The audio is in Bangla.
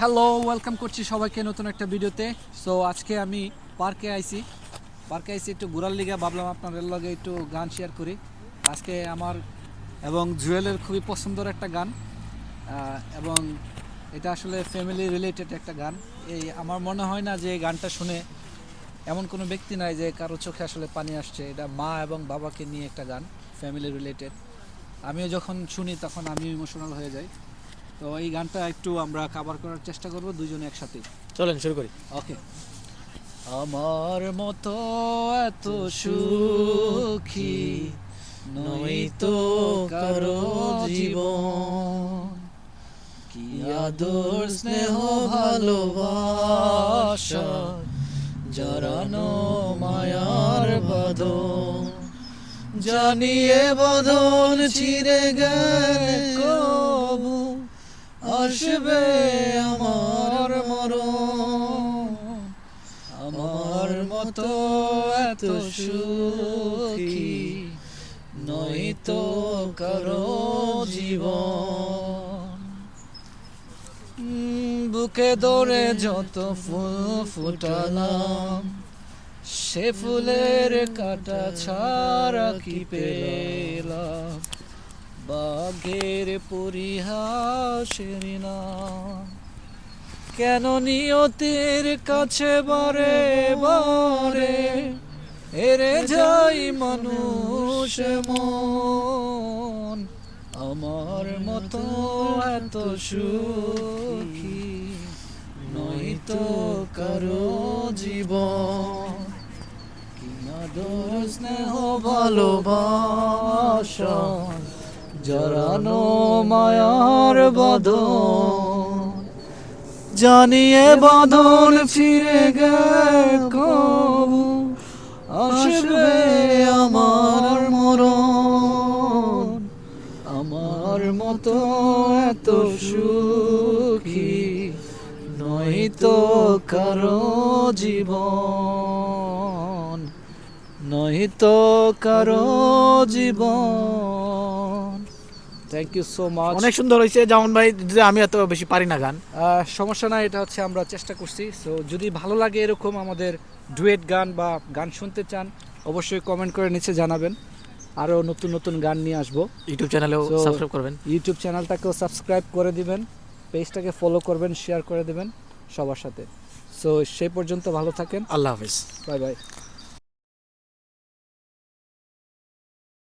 হ্যালো ওয়েলকাম করছি সবাইকে নতুন একটা ভিডিওতে। সো আজকে আমি পার্কে আইছি। পার্কে আইছি একটু ঘোরার লিগে, ভাবলাম আপনাদের লগে একটু গান শেয়ার করি। আজকে আমার এবং জুয়েলের খুবই পছন্দের একটা গান। এবং এটা আসলে ফ্যামিলি রিলেটেড একটা গান। এই, আমার মনে হয় না যে এই গানটা শুনে এমন কোনো ব্যক্তি নাই যে কারও চোখে আসলে পানি আসছে। এটা মা এবং বাবাকে নিয়ে একটা গান ফ্যামিলি রিলেটেড আমিও যখন শুনি, তখন আমিও ইমোশনাল হয়ে যাই। তো এই গানটা একটু আমরা কাভার করার চেষ্টা করব দুজনে একসাথে। চলেন শুরু করি। ওকে আমার মতো এত সুখী নই তো কারও জীবন। কি আদর স্নেহ ভালোবাসা জরানো মায়ার বাঁধন। জানিয়ে বদন ছিঁড়ে গেলে কবু আসবে আমার মরণ। আমার মতো এত সুখী নই তো কারও জীবন। বুকে দৌড়ে যত ফুল ফুটালাম, সে ফুলের কাটা ছাড়া কি পেলাম? বাঘের পরিহাসের না কেন নিয়তির কাছে বারে বারে? হেরে যাই মানুষ মন, আমার মতো এত সুখী নই তো কারও জীবন। কি আদর স্নেহ, ভালোবাসা জরানো মায়ার বদন, জানিয়ে বাঁধন ফিরে গে কবু, আসবে আমার মরণ। আমার মতো এত সুখী নই তো কারও জীবন, নই তো কারও জীবন। থ্যাংক ইউ সো মাচ অনেক সুন্দর হয়েছে। যেমন ভাই যদি আমি এত বেশি পারি না গান। সমস্যা নাই এটা হচ্ছে আমরা চেষ্টা করছি। সো যদি ভালো লাগে এরকম আমাদের ডুয়েট গান বা গান শুনতে চান অবশ্যই কমেন্ট করে নিচে জানাবেন। আরও নতুন নতুন গান নিয়ে আসব। ইউটিউব চ্যানেলেও সাবস্ক্রাইব করবেন। ইউটিউব চ্যানেলটাকেও সাবস্ক্রাইব করে দিবেন। পেজটাকে ফলো করবেন শেয়ার করে দিবেন সবার সাথে। সো সেই পর্যন্ত ভালো থাকেন। আল্লাহ হাফিজ। Bye bye